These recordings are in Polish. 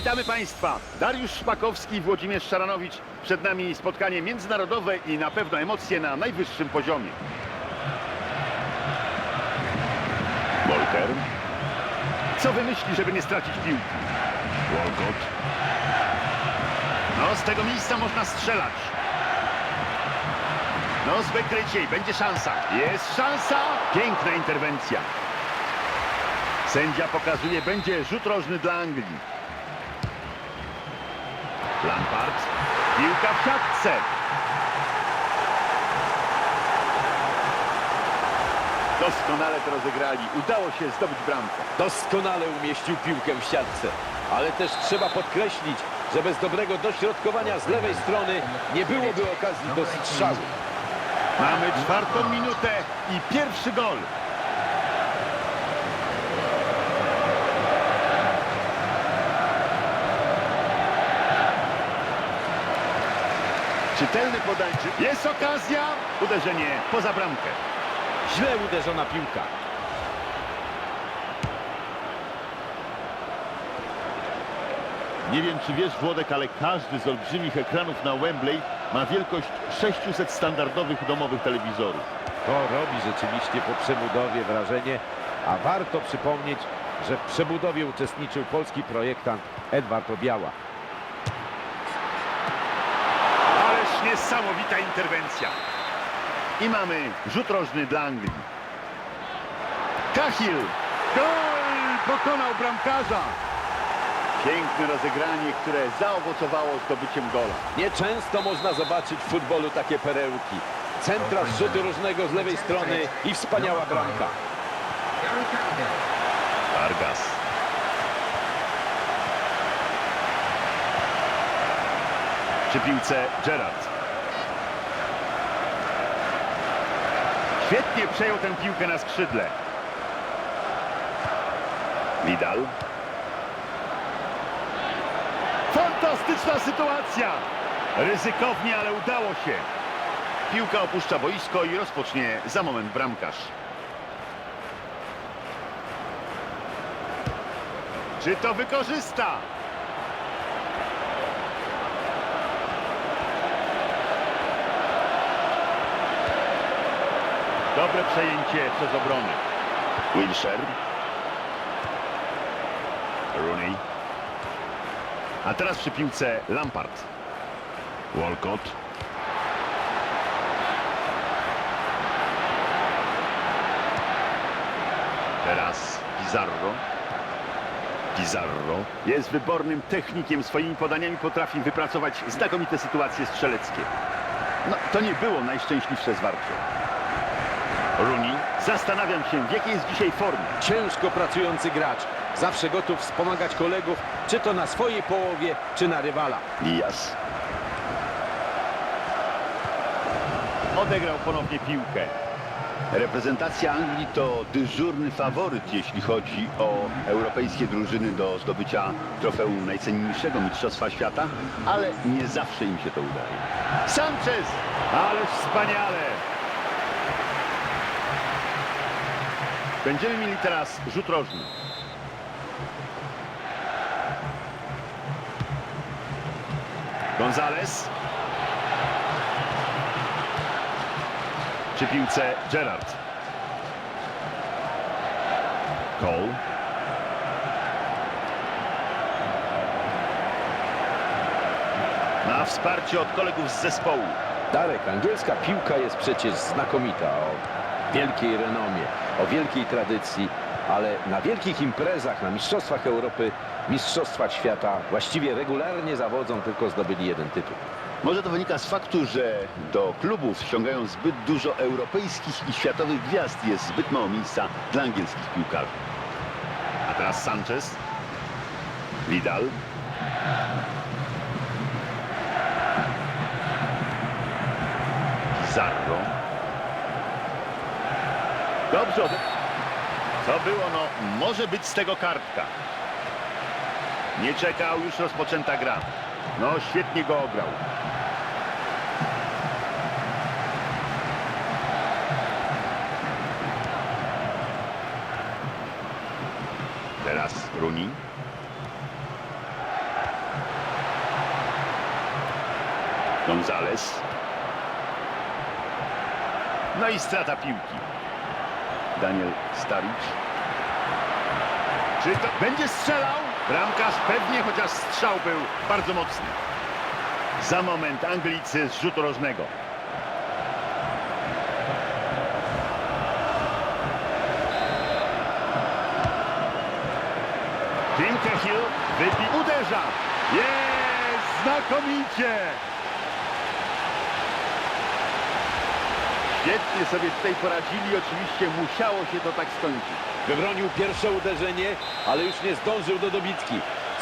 Witamy Państwa. Dariusz Szpakowski i Włodzimierz Szaranowicz. Przed nami spotkanie międzynarodowe i na pewno emocje na najwyższym poziomie. Volker. Co wymyśli, żeby nie stracić piłki? Walcott. No, z tego miejsca można strzelać. No, zbyt kryciej, będzie szansa. Jest szansa! Piękna interwencja. Sędzia pokazuje, będzie rzut rożny dla Anglii. Lampard. Piłka w siatce. Doskonale to rozegrali. Udało się zdobyć bramkę. Doskonale umieścił piłkę w siatce. Ale też trzeba podkreślić, że bez dobrego dośrodkowania z lewej strony nie byłoby okazji do strzału. Mamy czwartą minutę i pierwszy gol. Czytelny podanie. Jest okazja. Uderzenie poza bramkę. Źle uderzona piłka. Nie wiem, czy wiesz, Włodek, ale każdy z olbrzymich ekranów na Wembley ma wielkość 600 standardowych domowych telewizorów. To robi rzeczywiście po przebudowie wrażenie, a warto przypomnieć, że w przebudowie uczestniczył polski projektant Edward Obiała. Niesamowita interwencja. I mamy rzut rożny dla Anglii. Cahill. Gol! Pokonał bramkarza. Piękne rozegranie, które zaowocowało zdobyciem gola. Nieczęsto można zobaczyć w futbolu takie perełki. Centra z rzutu różnego z lewej strony i wspaniała bramka. Vargas. Przy piłce Gerard. Świetnie przejął tę piłkę na skrzydle. Vidal. Fantastyczna sytuacja! Ryzykownie, ale udało się. Piłka opuszcza boisko i rozpocznie za moment bramkarz. Czy to wykorzysta? Dobre przejęcie przez obronę. Wilshere. Rooney. A teraz przy piłce Lampard. Walcott. Teraz Pizarro. Pizarro jest wybornym technikiem, swoimi podaniami potrafi wypracować znakomite sytuacje strzeleckie. No, to nie było najszczęśliwsze zwarcie. Rooney, zastanawiam się, w jakiej jest dzisiaj formie. Ciężko pracujący gracz. Zawsze gotów wspomagać kolegów, czy to na swojej połowie, czy na rywala. Diaz. Odegrał ponownie piłkę. Reprezentacja Anglii to dyżurny faworyt, jeśli chodzi o europejskie drużyny do zdobycia trofeum najcenniejszego Mistrzostwa Świata, ale nie zawsze im się to udaje. Sanchez! Ależ wspaniale! Będziemy mieli teraz rzut rożny. Gonzales. Przy piłce Gerard. Cole. Ma wsparcie od kolegów z zespołu. Darek, angielska piłka jest przecież znakomita, wielkiej renomie, o wielkiej tradycji, ale na wielkich imprezach, na Mistrzostwach Europy, Mistrzostwach Świata właściwie regularnie zawodzą, tylko zdobyli jeden tytuł. Może to wynika z faktu, że do klubów ściągają zbyt dużo europejskich i światowych gwiazd. Jest zbyt mało miejsca dla angielskich piłkarzy. A teraz Sanchez. Vidal. Pizarro. Dobrze. Co było, no może być z tego kartka. Nie czekał, już rozpoczęta gra. No świetnie go ograł. Teraz Runi. Gonzales. No i strata piłki. Daniel Staric. Czy to będzie strzelał? Bramkarz pewnie, chociaż strzał był bardzo mocny. Za moment Anglicy z rzutu rożnego. Tim Cahill wybi uderza. Jest! Znakomicie! Świetnie sobie tutaj poradzili. Oczywiście musiało się to tak skończyć. Wybronił pierwsze uderzenie, ale już nie zdążył do dobitki.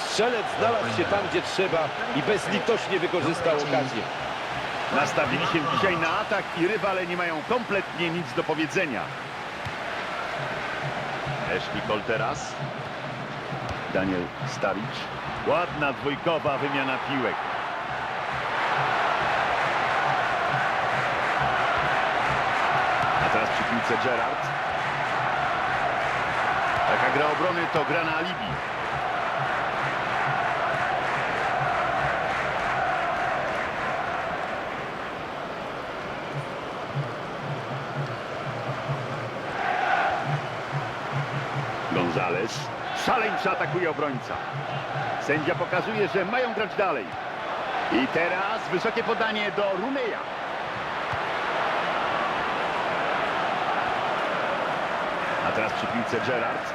Strzelec znalazł się tam, gdzie trzeba i bezlitośnie wykorzystał okazję. Nastawili się dzisiaj na atak i rywale nie mają kompletnie nic do powiedzenia. Ashley Cole teraz. Daniel Staric. Ładna dwójkowa wymiana piłek. Piłce Gerard. Taka gra obrony to gra na alibi. Gonzalez. Szaleńczo atakuje obrońca. Sędzia pokazuje, że mają grać dalej. I teraz wysokie podanie do Runeja. Teraz przy piłce Gerard.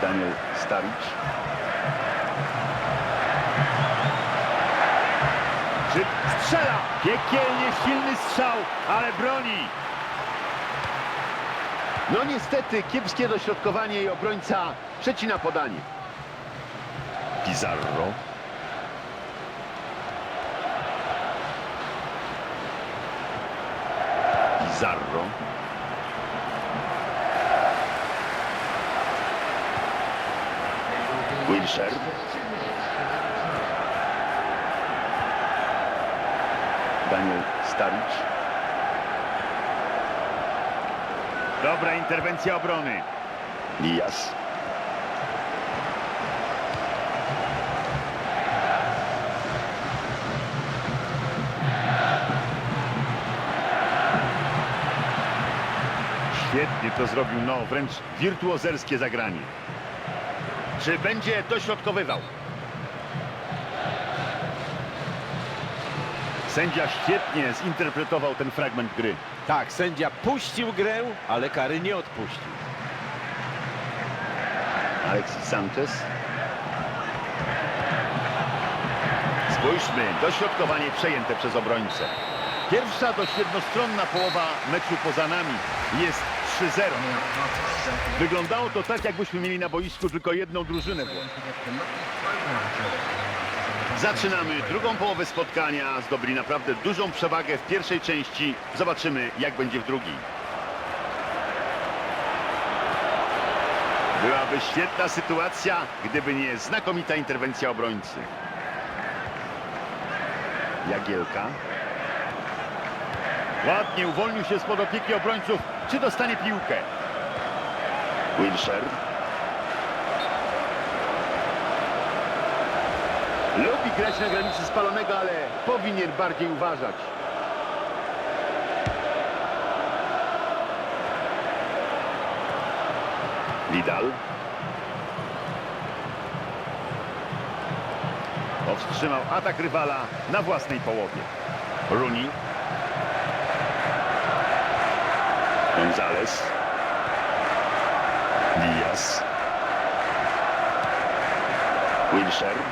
Daniel Staric. Czy strzela? Piekielnie silny strzał, ale broni. No niestety kiepskie dośrodkowanie i obrońca przecina podanie. Pizarro. Pizarro. Wilshere. Daniel Staric. Dobra interwencja obrony. Diaz. Świetnie to zrobił, no wręcz wirtuozerskie zagranie. Czy będzie dośrodkowywał? Sędzia świetnie zinterpretował ten fragment gry. Tak, sędzia puścił grę, ale kary nie odpuścił. Alexis Sanchez. Spójrzmy, dośrodkowanie przejęte przez obrońcę. Pierwsza dość jednostronna połowa meczu poza nami jest 3-0. Wyglądało to tak, jakbyśmy mieli na boisku tylko jedną drużynę. Zaczynamy drugą połowę spotkania. Zdobyli naprawdę dużą przewagę w pierwszej części. Zobaczymy, jak będzie w drugiej. Byłaby świetna sytuacja, gdyby nie znakomita interwencja obrońcy. Jagielka. Ładnie uwolnił się spod opieki obrońców. Czy dostanie piłkę? Wilshere. Lubi grać na granicy spalonego, ale powinien bardziej uważać. Vidal. Powstrzymał atak rywala na własnej połowie. Rooney. Gonzalez. Diaz. Wilshere.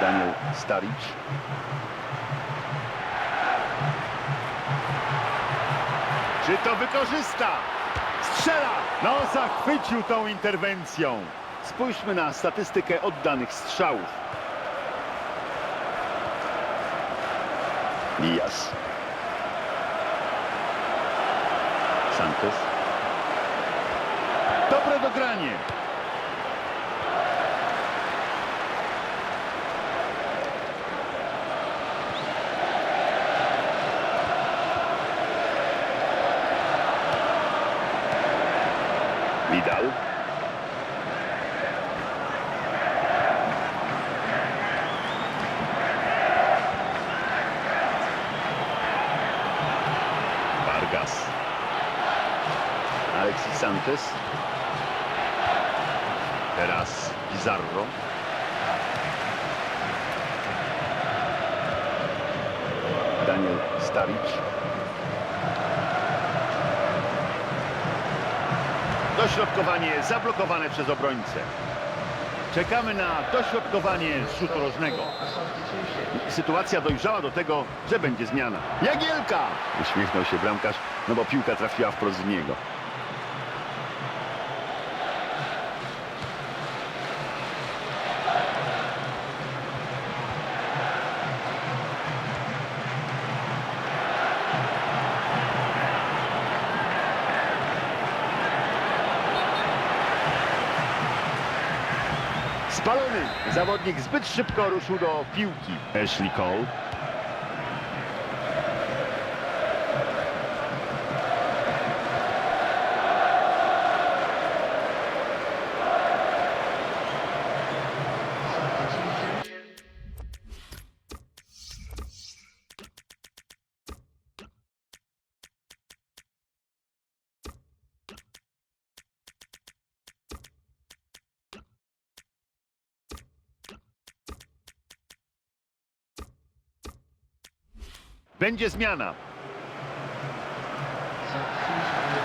Daniel Staric. Czy to wykorzysta? Strzela! No, zachwycił tą interwencją. Spójrzmy na statystykę oddanych strzałów. Diaz. Sanchez. Dobre dogranie. Santos. Teraz Pizarro. Daniel Staric. Dośrodkowanie zablokowane przez obrońcę. Czekamy na dośrodkowanie z rzutu rożnego. Sytuacja dojrzała do tego, że będzie zmiana. Jagielka! Uśmiechnął się bramkarz, no bo piłka trafiła wprost w niego. Zawodnik zbyt szybko ruszył do piłki. Ashley Cole. Będzie zmiana.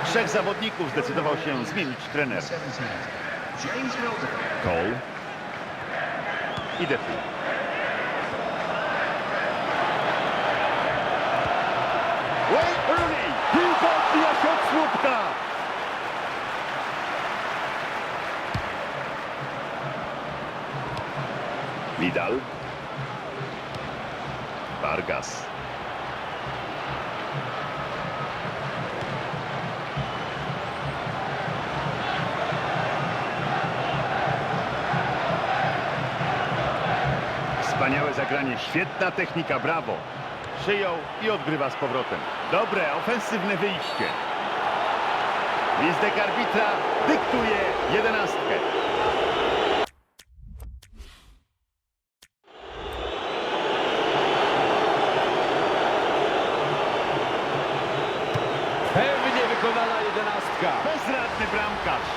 Trzech zawodników zdecydował się zmienić trener. Cole. I Defu. Wayne Rooney! Piłka słupka! Vidal. Vargas. Wspaniałe zagranie, świetna technika, brawo. Przyjął i odgrywa z powrotem. Dobre, ofensywne wyjście. Gwizdek arbitra dyktuje jedenastkę. Pewnie wykonana jedenastka. Bezradny bramkarz.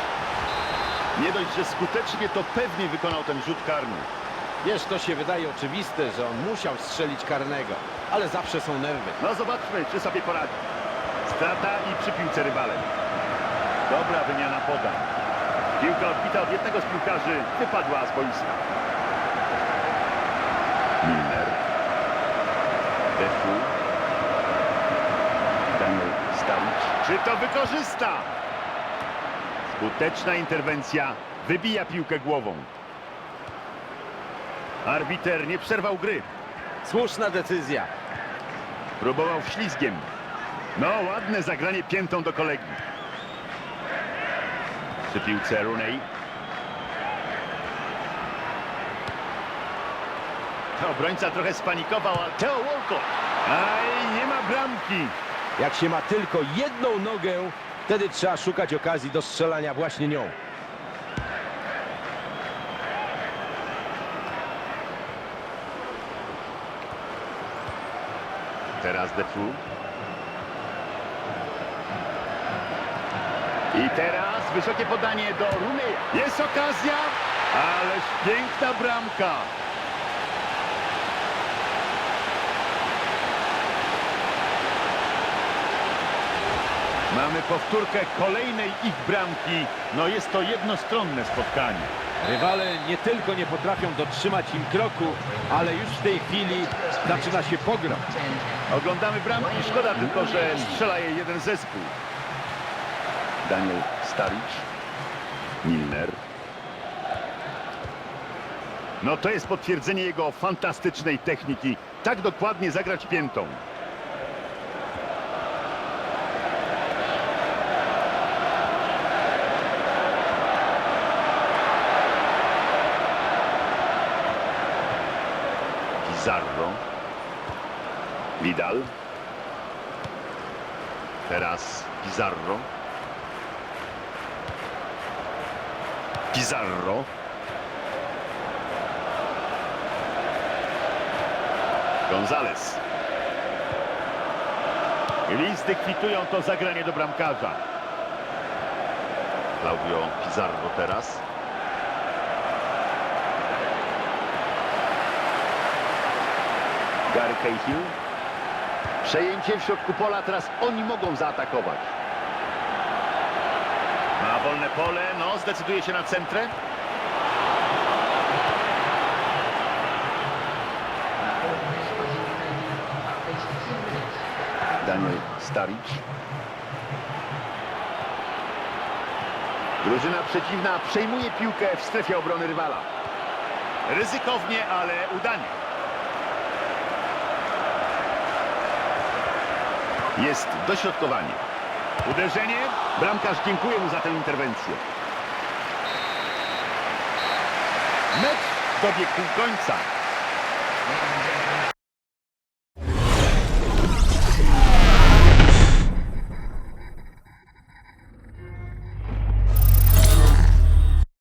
Nie dość, że skutecznie, to pewnie wykonał ten rzut karny. Wiesz, to się wydaje oczywiste, że on musiał strzelić karnego, ale zawsze są nerwy. No zobaczmy, czy sobie poradzi. Strata i przy piłce rywalem. Dobra wymiana podań. Piłka odbita od jednego z piłkarzy wypadła z boiska. Milner. Defu. Daniel Staric. Czy to wykorzysta? Skuteczna interwencja. Wybija piłkę głową. Arbiter nie przerwał gry. Słuszna decyzja. Próbował ślizgiem. No, ładne zagranie piętą do kolegi. Przy piłce Rooney. Obrońca trochę spanikował, ale Theo Walcott. Aj, nie ma bramki. Jak się ma tylko jedną nogę, wtedy trzeba szukać okazji do strzelania właśnie nią. Teraz Defu. I teraz wysokie podanie do Rooney. Jest okazja, ależ piękna bramka. Mamy powtórkę kolejnej ich bramki. No jest to jednostronne spotkanie. Rywale nie tylko nie potrafią dotrzymać im kroku, ale już w tej chwili zaczyna się pogrom. Oglądamy bramki, szkoda tylko, że strzela je jeden zespół. Daniel Staric, Milner. No to jest potwierdzenie jego fantastycznej techniki. Tak dokładnie zagrać piętą. Pizarro. Vidal. Teraz Pizarro. Pizarro. Gonzales. Listy kwitują to zagranie do bramkarza. Claudio Pizarro teraz. Gary Cahill. Przejęcie w środku pola, teraz oni mogą zaatakować. Ma wolne pole, no zdecyduje się na centrę. Daniel Staric. Drużyna przeciwna przejmuje piłkę w strefie obrony rywala. Ryzykownie, ale udanie. Jest dośrodkowanie. Uderzenie. Bramkarz dziękuję mu za tę interwencję. Mecz dobiegł końca.